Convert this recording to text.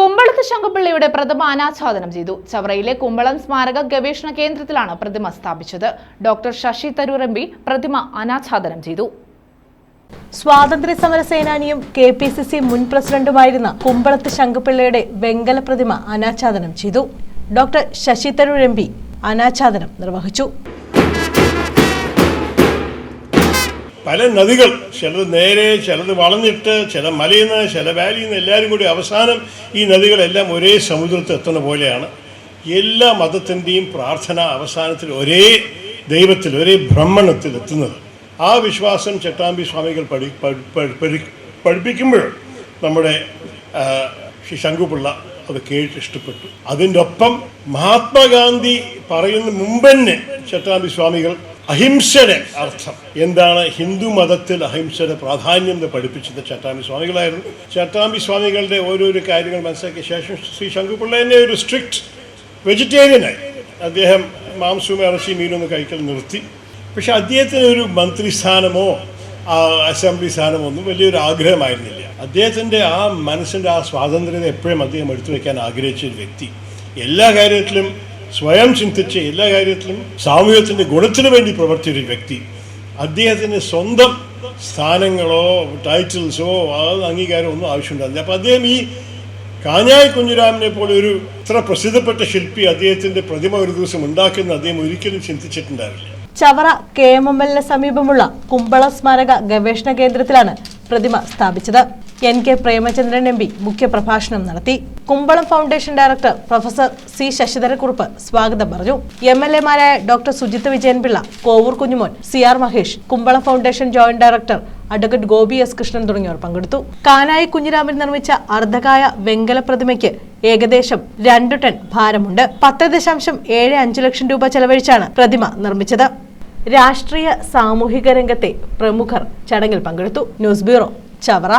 കുമ്പളത്ത് ശങ്കുപിള്ളയുടെ പ്രതിമ അനാച്ഛാദനം ചെയ്തു. ചവറയിലെ കുമ്പളം സ്മാരക ഗവേഷണ കേന്ദ്രത്തിലാണ് പ്രതിമ സ്ഥാപിച്ചത്. Doctor Shashi Tharoor M P പ്രതിമ അനാച്ഛാദനം ചെയ്തു. സ്വാതന്ത്ര്യ സമര സേനാനിയും കെ പി സി സി മുൻ പ്രസിഡന്റുമായിരുന്ന കുമ്പളത്ത് ശങ്കുപിള്ളയുടെ വെങ്കല പ്രതിമ അനാച്ഛാദനം ചെയ്തു. Doctor Shashi Tharoor M P അനാച്ഛാദനം നിർവഹിച്ചു. പല നദികൾ ചിലത് നേരെ ചിലത് വളഞ്ഞിട്ട് ചില മലയിൽ നിന്ന് ചില വാലിയിൽ നിന്ന് എല്ലാവരും കൂടി അവസാനം ഈ നദികളെല്ലാം ഒരേ സമുദ്രത്തിൽ എത്തുന്ന പോലെയാണ്. എല്ലാ മതത്തിന്റെയും പ്രാർത്ഥന അവസാനത്തിൽ ഒരേ ദൈവത്തിൽ ഒരേ ബ്രഹ്മണത്തിൽ എത്തുന്നത്. ആ വിശ്വാസം ചട്ടാമ്പി സ്വാമികൾ പഠി പഠി- പഠി- പഠി- പഠിപ്പിക്കുമ്പോൾ നമ്മുടെ ശ്രീ ശങ്കുപിള്ള അത് കേട്ട് ഇഷ്ടപ്പെട്ടു. അതിന്റെ ഒപ്പം മഹാത്മാഗാന്ധി പറയുന്ന മുമ്പന്നെ ചട്ടാമ്പി സ്വാമികൾ അഹിംസയുടെ അർത്ഥം. എന്താണ് ഹിന്ദു മതത്തിൽ അഹിംസയുടെ പ്രാധാന്യം എന്ന് പഠിപ്പിച്ചത് ചട്ടാമ്പി സ്വാമികളായിരുന്നു. ചട്ടാമ്പി സ്വാമികളുടെ ഓരോരോ കാര്യങ്ങൾ മനസ്സിലാക്കിയ ശേഷം ശ്രീ ശങ്കുപിള്ള തന്നെ ഒരു സ്ട്രിക്റ്റ് വെജിറ്റേറിയനായി അദ്ദേഹം മാംസവും ഇറച്ചി മീനൊന്നും കഴിക്കൽ നിർത്തി. പക്ഷെ അദ്ദേഹത്തിന് ഒരു മന്ത്രിസ്ഥാനമോ അസംബ്ലി സ്ഥാനമോ ഒന്നും വലിയൊരു ആഗ്രഹമായിരുന്നില്ല. അദ്ദേഹത്തിന്റെ ആ മനസ്സിന്റെ ആ സ്വാതന്ത്ര്യത എപ്പോഴും അദ്ദേഹം എടുത്തു വയ്ക്കാൻ ആഗ്രഹിച്ച ഒരു വ്യക്തി. എല്ലാ കാര്യത്തിലും സ്വയം ചിന്തിച്ച് എല്ലാ കാര്യത്തിലും സാമൂഹ്യത്തിന്റെ ഗുണത്തിന് വേണ്ടി പ്രവർത്തിച്ച ഒരു വ്യക്തി. അദ്ദേഹത്തിന് സ്വന്തം സ്ഥാനങ്ങളോ ടൈറ്റിൽസോ അത് അംഗീകാരമോ ഒന്നും ആവശ്യമുണ്ടായിരുന്നില്ല. അപ്പോൾ അദ്ദേഹം ഈ കാഞ്ഞായി കുഞ്ഞുരാമനെ പോലെ ഒരു ഇത്ര പ്രസിദ്ധപ്പെട്ട ശില്പി അദ്ദേഹത്തിന്റെ പ്രതിമ ഒരു ദിവസം ഉണ്ടാക്കുന്ന അദ്ദേഹം ഒരിക്കലും ചിന്തിച്ചിട്ടുണ്ടാവില്ല ചവറ കെ എം എം എല്ലിന് സമീപമുള്ള കുമ്പള സ്മാരക ഗവേഷണ കേന്ദ്രത്തിലാണ് പ്രതിമ സ്ഥാപിച്ചത്. N K Premachandran M P മുഖ്യപ്രഭാഷണം നടത്തി. Kumbalam foundation director professor C Sasidhara Kurup സ്വാഗതം പറഞ്ഞു. M L എമാരായ doctor Sujith Vijayanpillai Kovoor Kunjumon C R Mahesh Kumbalam foundation joint director advocate Gopi S Krishnan തുടങ്ങിയവർ പങ്കെടുത്തു. കാനായി കുഞ്ഞിരാമൻ നിർമ്മിച്ച അർദ്ധകായ വെങ്കല പ്രതിമയ്ക്ക് ഏകദേശം രണ്ടു ടൺ ഭാരമുണ്ട്. പത്ത് ദശാംശം ഏഴ് അഞ്ച് ലക്ഷം രൂപ ചെലവഴിച്ചാണ് പ്രതിമ നിർമ്മിച്ചത്. രാഷ്ട്രീയ സാമൂഹിക രംഗത്തെ പ്രമുഖർ ചടങ്ങിൽ പങ്കെടുത്തു. News bureau Chavara.